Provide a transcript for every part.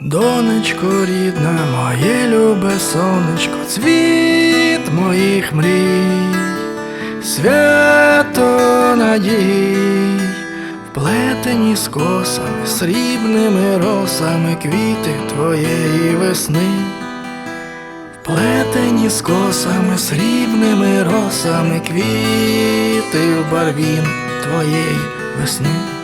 Донечко рідна, моє любе сонечко, цвіт моїх мрій, свято надій, вплетені з косами, срібними росами квіти твоєї весни, вплетені з косами, срібними росами квіти в барвін твоєї весни.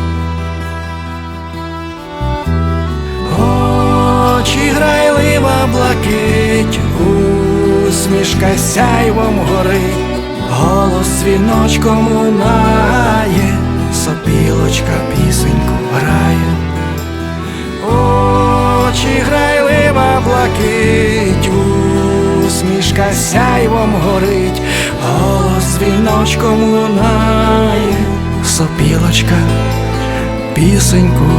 Очі грайлива блакить, усмішка сяйвом горить, голос дзвіночком лунає, сопілочка пісеньку грає. Очі грайлива блакить, усмішка сяйвом горить, голос дзвіночком лунає, сопілочка пісеньку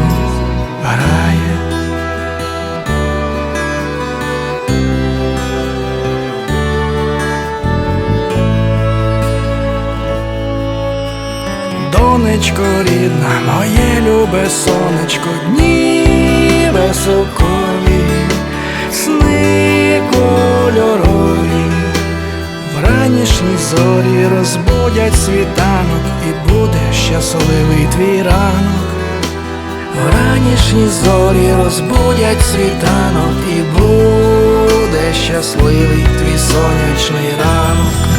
Донечко рідна, моє любе сонечко, дні високові, сни кольорові, вранішні зорі розбудять світанок, і буде щасливий твій ранок. Вранішні зорі розбудять світанок, і буде щасливий твій сонячний ранок.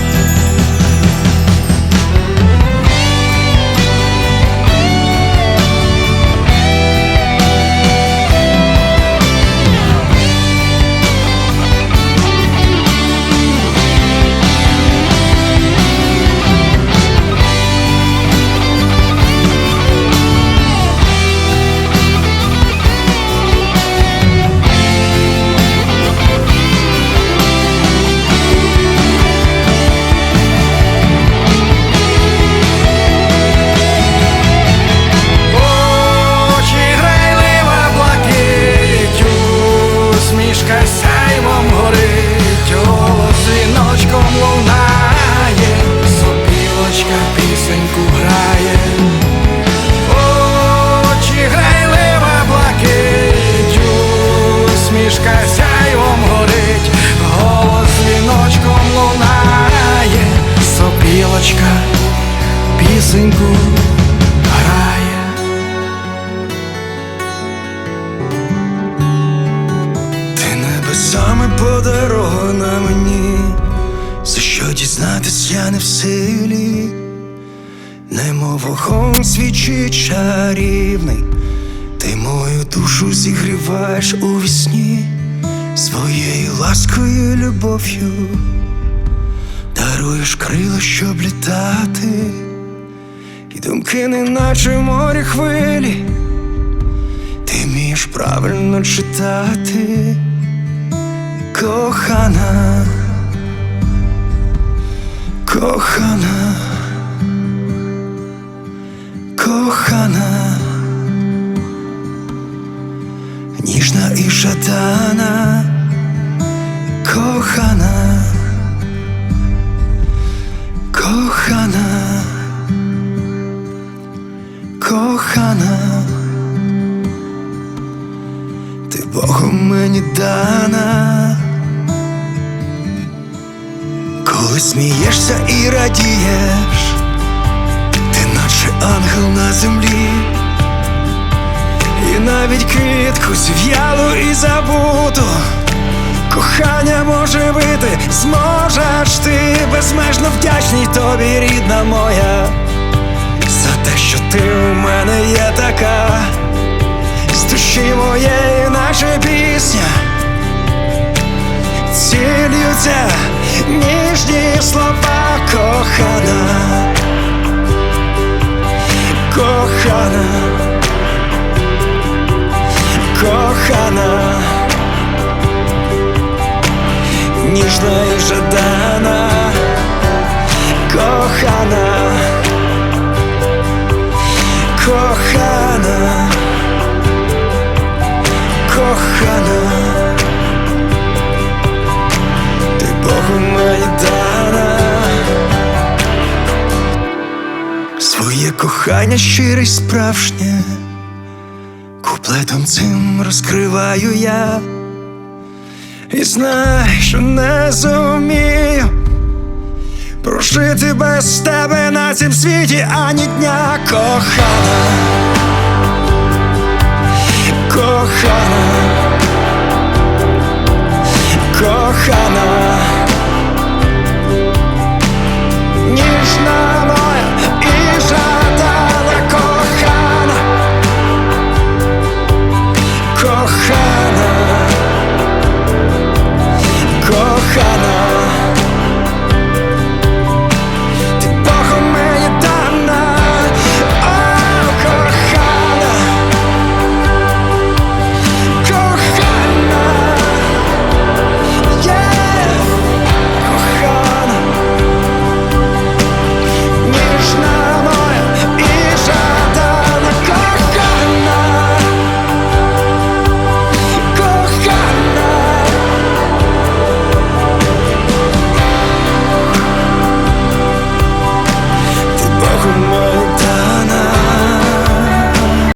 Пісеньку грає. Ти небесами подарована мені, за що дізнатись я не в силі, немов вогонь свічить чарівний, ти мою душу зігріваєш у вісні. Своєю ласкою, любов'ю, даруєш крила, щоб літати, і думки, неначе морі хвилі. Ти вмієш правильно читати, кохана, кохана, кохана, ніжна і жадана, кохана, кохана, кохана. Ти Богом мені дана, коли смієшся і радієш, ти наче ангел на землі, і навіть квітку зів'ялу і забуту, кохання може бити, зможеш ти безмежно вдячний тобі, рідна моя, що ти у мене є така з душі моєї наша пісня. Цілються ніжні слова кохана, кохана, кохана, ніжна і жадана, кохана, кохання щире й справжнє, куплетом цим розкриваю я. І знай, що не зумію прожити без тебе на цім світі ані дня. Кохана, кохана, кохана.